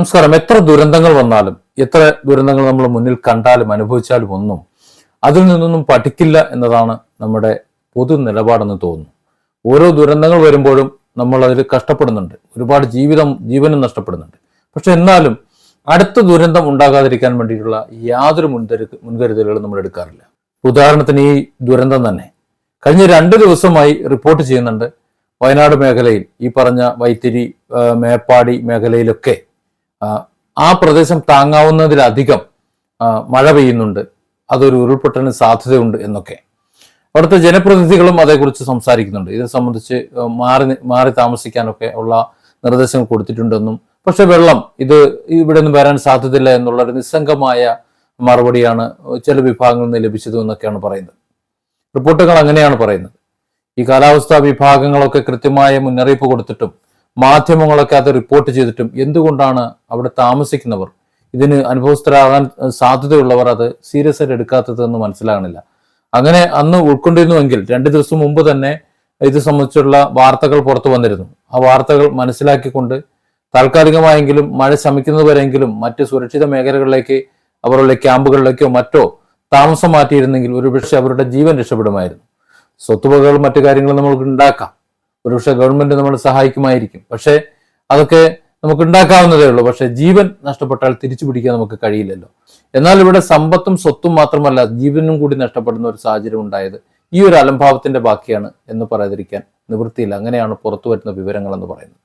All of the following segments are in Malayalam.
നമസ്കാരം. എത്ര ദുരന്തങ്ങൾ വന്നാലും എത്ര ദുരന്തങ്ങൾ നമ്മൾ മുന്നിൽ കണ്ടാലും അനുഭവിച്ചാലും ഒന്നും അതിൽ നിന്നൊന്നും പഠിക്കില്ല എന്നതാണ് നമ്മുടെ പൊതു നിലപാടെന്ന് തോന്നുന്നു. ഓരോ ദുരന്തങ്ങൾ വരുമ്പോഴും നമ്മൾ അതിൽ കഷ്ടപ്പെടുന്നുണ്ട്. ഒരുപാട് ജീവിതം ജീവനും നഷ്ടപ്പെടുന്നുണ്ട്. പക്ഷെ എന്നാലും അടുത്ത ദുരന്തം ഉണ്ടാകാതിരിക്കാൻ വേണ്ടിയിട്ടുള്ള യാതൊരു മുൻകരു മുൻകരുതലുകളും നമ്മൾ എടുക്കാറില്ല. ഉദാഹരണത്തിന് ഈ ദുരന്തം തന്നെ. കഴിഞ്ഞ രണ്ട് ദിവസമായി റിപ്പോർട്ട് ചെയ്യുന്നുണ്ട് വയനാട് മേഖലയിൽ. ഈ പറഞ്ഞ വൈത്തിരി മേപ്പാടി മേഖലയിലൊക്കെ ആ, പ്രദേശം താങ്ങാവുന്നതിലധികം മഴ പെയ്യുന്നുണ്ട്. അതൊരു ഉരുൾപൊട്ടലിന് സാധ്യതയുണ്ട് എന്നൊക്കെ. അവിടുത്തെ ജനപ്രതിനിധികളും അതേക്കുറിച്ച് സംസാരിക്കുന്നുണ്ട്. ഇത് സംബന്ധിച്ച് മാറി മാറി താമസിക്കാനൊക്കെ ഉള്ള നിർദ്ദേശങ്ങൾ കൊടുത്തിട്ടുണ്ടെന്നും പക്ഷെ വെള്ളം ഇത് ഇവിടെ നിന്ന് വരാൻ സാധ്യതയില്ല എന്നുള്ള ഒരു നിസ്സംഗമായ മറുപടിയാണ് ചില വിഭാഗങ്ങളിൽ നിന്ന് ലഭിച്ചത് എന്നൊക്കെയാണ് പറയുന്നത്. റിപ്പോർട്ടുകൾ അങ്ങനെയാണ് പറയുന്നത്. ഈ കാലാവസ്ഥാ വിഭാഗങ്ങളൊക്കെ കൃത്യമായ മുന്നറിയിപ്പ് കൊടുത്തിട്ടും മാധ്യമങ്ങളൊക്കെ അത് റിപ്പോർട്ട് ചെയ്തിട്ടും എന്തുകൊണ്ടാണ് അവിടെ താമസിക്കുന്നവർ? ഇതിന് അനുഭവസ്ഥരാകാൻ സാധ്യതയുള്ളവർ അത് സീരിയസ് ആയിട്ട് എടുക്കാത്തതെന്ന് മനസ്സിലാകണില്ല. അങ്ങനെ അന്ന് ഉൾക്കൊണ്ടിരുന്നുവെങ്കിൽ രണ്ട് ദിവസം മുമ്പ് തന്നെ ഇത് സംബന്ധിച്ചുള്ള വാർത്തകൾ പുറത്തു വന്നിരുന്നു. ആ വാർത്തകൾ മനസ്സിലാക്കിക്കൊണ്ട് താൽക്കാലികമായെങ്കിലും മഴ ശമിക്കുന്നതുവരെയെങ്കിലും മറ്റ് സുരക്ഷിത മേഖലകളിലേക്ക് അവരുടെ ക്യാമ്പുകളിലേക്കോ മറ്റോ താമസം മാറ്റിയിരുന്നെങ്കിൽ ഒരുപക്ഷെ അവരുടെ ജീവൻ രക്ഷപ്പെടുമായിരുന്നു. സ്വത്തുവകകളും മറ്റു കാര്യങ്ങളും നമ്മൾക്ക് ഉണ്ടാക്കാം. ഒരുപക്ഷെ ഗവൺമെന്റ് നമ്മൾ സഹായിക്കുമായിരിക്കും. പക്ഷേ അതൊക്കെ നമുക്ക് ഉണ്ടാക്കാവുന്നതേ ഉള്ളൂ. പക്ഷെ ജീവൻ നഷ്ടപ്പെട്ടാൽ തിരിച്ചു പിടിക്കാൻ നമുക്ക് കഴിയില്ലല്ലോ. എന്നാൽ ഇവിടെ സമ്പത്തും സ്വത്തും മാത്രമല്ല ജീവനും കൂടി നഷ്ടപ്പെടുന്ന ഒരു സാഹചര്യം ഉണ്ടായത് ഈ ഒരു അലംഭാവത്തിന്റെ ബാക്കിയാണ് എന്ന് പറയാതിരിക്കാൻ നിവൃത്തിയില്ല. അങ്ങനെയാണ് പുറത്തു വരുന്ന വിവരങ്ങൾ എന്ന് പറയുന്നത്.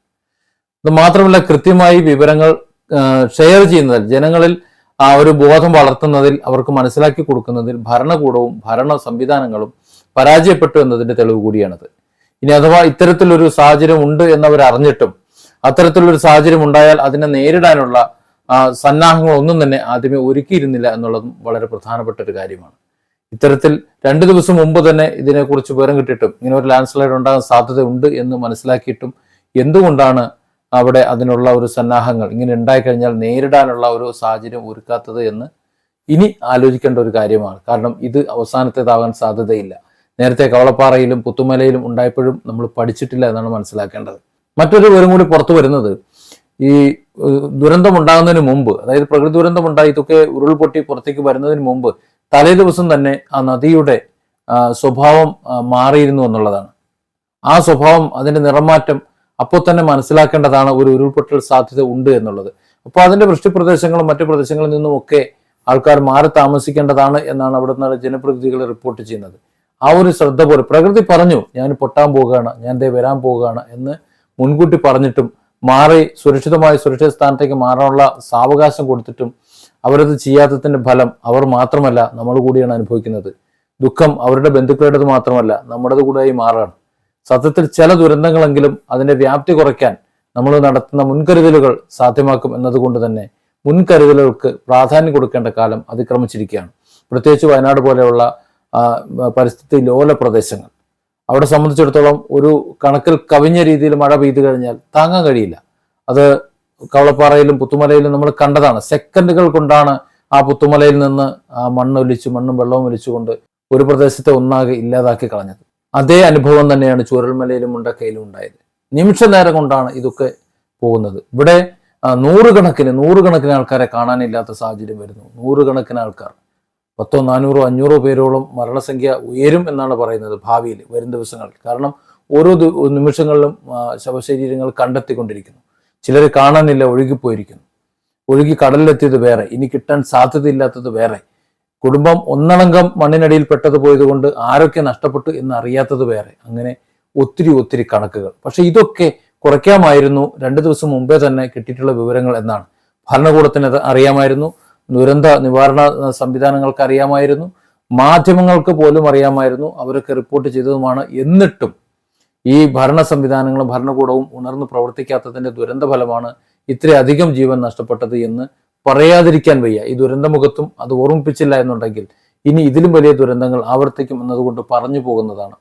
അത് മാത്രമല്ല കൃത്യമായി വിവരങ്ങൾ ഷെയർ ചെയ്യുന്നതിൽ ജനങ്ങളിൽ ആ ഒരു ബോധം വളർത്തുന്നതിൽ അവർക്ക് മനസ്സിലാക്കി കൊടുക്കുന്നതിൽ ഭരണകൂടവും ഭരണ സംവിധാനങ്ങളും പരാജയപ്പെട്ടു എന്നതിന്റെ തെളിവ് കൂടിയാണത്. ഇനി അഥവാ ഇത്തരത്തിലൊരു സാഹചര്യം ഉണ്ട് എന്നവർ അറിഞ്ഞിട്ടും അത്തരത്തിലൊരു സാഹചര്യം ഉണ്ടായാൽ അതിനെ നേരിടാനുള്ള സന്നാഹങ്ങളൊന്നും തന്നെ ആദ്യമേ ഒരുക്കിയിരുന്നില്ല എന്നുള്ളതും വളരെ പ്രധാനപ്പെട്ട ഒരു കാര്യമാണ്. ഇത്തരത്തിൽ രണ്ടു ദിവസം മുമ്പ് തന്നെ ഇതിനെക്കുറിച്ച് വിവരം കിട്ടിയിട്ടും ഇങ്ങനെ ഒരു ലാൻഡ് സ്ലൈഡ് ഉണ്ടാകാൻ സാധ്യതയുണ്ട് എന്ന് മനസ്സിലാക്കിയിട്ടും എന്തുകൊണ്ടാണ് അവിടെ അതിനുള്ള ഒരു സന്നാഹങ്ങൾ ഇങ്ങനെ ഉണ്ടായിക്കഴിഞ്ഞാൽ നേരിടാനുള്ള ഒരു സാഹചര്യം ഒരുക്കാത്തത് എന്ന് ഇനി ആലോചിക്കേണ്ട ഒരു കാര്യമാണ്. കാരണം ഇത് അവസാനത്തേതാകാൻ സാധ്യതയില്ല. നേരത്തെ കവളപ്പാറയിലും പുത്തുമലയിലും ഉണ്ടായപ്പോഴും നമ്മൾ പഠിച്ചിട്ടില്ല എന്നാണ് മനസ്സിലാക്കേണ്ടത്. മറ്റൊരു വിവരം കൂടി പുറത്തു വരുന്നത് ഈ ദുരന്തം ഉണ്ടാകുന്നതിന് മുമ്പ് അതായത് പ്രകൃതി ദുരന്തം ഉണ്ടായി ഇതൊക്കെ ഉരുൾപൊട്ടി പുറത്തേക്ക് വരുന്നതിന് മുമ്പ് തലേ ദിവസം തന്നെ ആ നദിയുടെ സ്വഭാവം മാറിയിരുന്നു എന്നുള്ളതാണ്. ആ സ്വഭാവം അതിന്റെ നിറമാറ്റം അപ്പോൾ തന്നെ മനസ്സിലാക്കേണ്ടതാണ് ഒരു ഉരുൾപൊട്ടൽ സാധ്യത ഉണ്ട് എന്നുള്ളത്. അപ്പോൾ അതിന്റെ വൃഷ്ടിപ്രദേശങ്ങളും മറ്റു പ്രദേശങ്ങളിൽ നിന്നുമൊക്കെ ആൾക്കാർ മാറി താമസിക്കേണ്ടതാണ് എന്നാണ് അവിടെ നിന്ന് ജനപ്രതിനിധികൾ റിപ്പോർട്ട് ചെയ്യുന്നത്. ആ ഒരു ശ്രദ്ധ പോലെ. പ്രകൃതി പറഞ്ഞു ഞാൻ പൊട്ടാൻ പോവുകയാണ് ഞാൻ ദേ വരാൻ പോവുകയാണ് എന്ന് മുൻകൂട്ടി പറഞ്ഞിട്ടും മാറി സുരക്ഷിതമായ സുരക്ഷിത സ്ഥാനത്തേക്ക് മാറാനുള്ള സാവകാശം കൊടുത്തിട്ടും അവരത് ചെയ്യാത്തതിന്റെ ഫലം അവർ മാത്രമല്ല നമ്മൾ കൂടിയാണ് അനുഭവിക്കുന്നത്. ദുഃഖം അവരുടെ ബന്ധുക്കളുടേത് മാത്രമല്ല നമ്മുടേത് കൂടെയായി മാറുകയാണ് സത്യത്തിൽ ചില ദുരന്തങ്ങളെങ്കിലും അതിന്റെ വ്യാപ്തി കുറയ്ക്കാൻ നമ്മൾ നടത്തുന്ന മുൻകരുതലുകൾ സാധ്യമാക്കും എന്നതുകൊണ്ട് തന്നെ മുൻകരുതലുകൾക്ക് പ്രാധാന്യം കൊടുക്കേണ്ട കാലം അതിക്രമിച്ചിരിക്കുകയാണ്. പ്രത്യേകിച്ച് വയനാട് പോലെയുള്ള പരിസ്ഥിതി ലോല പ്രദേശങ്ങൾ. അവിടെ സംബന്ധിച്ചിടത്തോളം ഒരു കണക്കിൽ കവിഞ്ഞ രീതിയിൽ മഴ പെയ്തു കഴിഞ്ഞാൽ താങ്ങാൻ കഴിയില്ല. അത് കവളപ്പാറയിലും പുത്തുമലയിലും നമ്മൾ കണ്ടതാണ്. സെക്കൻഡുകൾ കൊണ്ടാണ് ആ പുത്തുമലയിൽ നിന്ന് ആ മണ്ണ് ഒലിച്ച് മണ്ണും വെള്ളവും ഒലിച്ചുകൊണ്ട് ഒരു പ്രദേശത്തെ ഒന്നാകെ ഇല്ലാതാക്കി കളഞ്ഞത്. അതേ അനുഭവം തന്നെയാണ് ചൂരൽമലയിലും മുണ്ടക്കയിലും ഉണ്ടായത്. നിമിഷ നേരം കൊണ്ടാണ് ഇതൊക്കെ പോകുന്നത്. ഇവിടെ നൂറുകണക്കിന് നൂറുകണക്കിന് ആൾക്കാരെ കാണാനില്ലാത്ത സാഹചര്യം വരുന്നു. നൂറുകണക്കിന് ആൾക്കാർ. പത്തോ നാനൂറോ അഞ്ഞൂറോ പേരോളം മരണസംഖ്യ ഉയരും എന്നാണ് പറയുന്നത് ഭാവിയിൽ വരും ദിവസങ്ങളിൽ. കാരണം ഓരോ നിമിഷങ്ങളിലും ശവശരീരങ്ങൾ കണ്ടെത്തിക്കൊണ്ടിരിക്കുന്നു. ചിലർ കാണാനില്ല ഒഴുകിപ്പോയിരിക്കുന്നു. ഒഴുകി കടലിലെത്തിയത് വേറെ ഇനി കിട്ടാൻ സാധ്യതയില്ലാത്തത് വേറെ. കുടുംബം ഒന്നടങ്കം മണ്ണിനടിയിൽ പെട്ടത് പോയതുകൊണ്ട് ആരൊക്കെ നഷ്ടപ്പെട്ടു എന്ന് അറിയാത്തത് വേറെ. അങ്ങനെ ഒത്തിരി ഒത്തിരി കണക്കുകൾ. പക്ഷെ ഇതൊക്കെ കുറയ്ക്കാമായിരുന്നു രണ്ട് ദിവസം മുമ്പേ തന്നെ കിട്ടിയിട്ടുള്ള വിവരങ്ങൾ എന്നാണ്. ഭരണകൂടത്തിന് അത് അറിയാമായിരുന്നു. ദുരന്ത നിവാരണ സംവിധാനങ്ങൾക്ക് അറിയാമായിരുന്നു. മാധ്യമങ്ങൾക്ക് പോലും അറിയാമായിരുന്നു അവരൊക്കെ റിപ്പോർട്ട് ചെയ്തതുമാണ്. എന്നിട്ടും ഈ ഭരണ സംവിധാനങ്ങളും ഭരണകൂടവും ഉണർന്ന് പ്രവർത്തിക്കാത്തതിന്റെ ദുരന്ത ഫലമാണ് ഇത്രയധികം ജീവൻ നഷ്ടപ്പെട്ടത് എന്ന് പറയാതിരിക്കാൻ വയ്യ. ഈ ദുരന്തമുഖത്തും അത് ഓർമ്മിപ്പിച്ചില്ല എന്നുണ്ടെങ്കിൽ ഇനി ഇതിലും വലിയ ദുരന്തങ്ങൾ ആവർത്തിക്കും എന്നതുകൊണ്ട് പറഞ്ഞു പോകുന്നതാണ്.